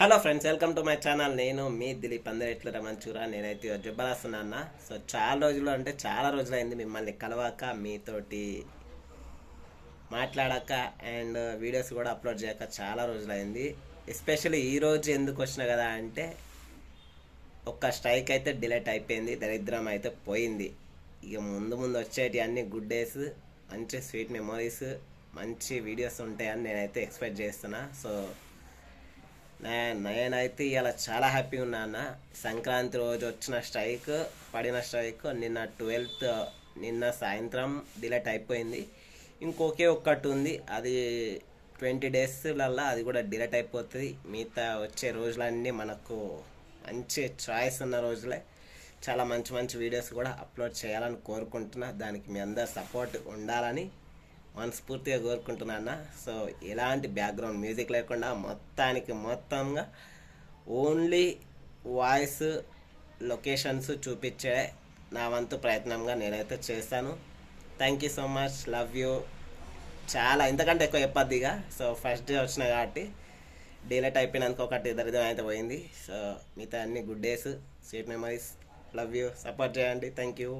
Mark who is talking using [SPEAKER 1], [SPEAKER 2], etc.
[SPEAKER 1] Hello friends welcome to my channel. నేను మీ దిలీప్ అందరూ ఎట్లా రమంచూరా నేనైతే జబ్బరాస్తున్నా సో చాలా రోజులు అంటే చాలా రోజులైంది మిమ్మల్ని కలవాక మీతోటి మాట్లాడాక అండ్ వీడియోస్ కూడా అప్లోడ్ చేయక చాలా రోజులైంది. ఎస్పెషల్లీ ఈ రోజు ఎందుకు వచ్చిన కదా అంటే ఒక్క స్ట్రైక్ అయితే డిలేట్ అయిపోయింది దరిద్రం అయితే పోయింది. ఇక ముందు ముందు వచ్చేటి అన్ని గుడ్ డేస్ మంచి స్వీట్ మెమోరీస్ మంచి వీడియోస్ ఉంటాయని నేనైతే ఎక్స్పెక్ట్ చేస్తున్నా. సో నేనైతే ఇలా చాలా హ్యాపీగా ఉన్నా అన్న. సంక్రాంతి రోజు వచ్చిన స్ట్రైక్ పడిన స్ట్రైక్ నిన్న ట్వెల్త్ నిన్న సాయంత్రం డిలేట్ అయిపోయింది. ఇంకొకే ఒక్కటి ఉంది అది ట్వంటీ డేస్లల్లా అది కూడా డిలేట్ అయిపోతుంది. మిగతా వచ్చే రోజులన్నీ మనకు మంచి చాయిస్ ఉన్న రోజులే. చాలా మంచి మంచి వీడియోస్ కూడా అప్లోడ్ చేయాలని కోరుకుంటున్నా. దానికి మీ అందరు సపోర్ట్ ఉండాలని మనస్ఫూర్తిగా కోరుకుంటున్నా అన్న. సో ఎలాంటి బ్యాక్గ్రౌండ్ మ్యూజిక్ లేకుండా మొత్తానికి మొత్తంగా ఓన్లీ వాయిస్ లొకేషన్స్ చూపించే నా వంతు ప్రయత్నంగా నేనైతే చేస్తాను. Thank you so much love you చాలా ఇంతకంటే ఎక్కువ చెప్పద్దిగా సో ఫస్ట్ డే వచ్చిన కాబట్టి డిలేట్ అయిపోయినందుకు ఒకటి దరిద్రం అయితే పోయింది. సో మిగతా అన్ని good days sweet memories love you support చేయండి. Thank you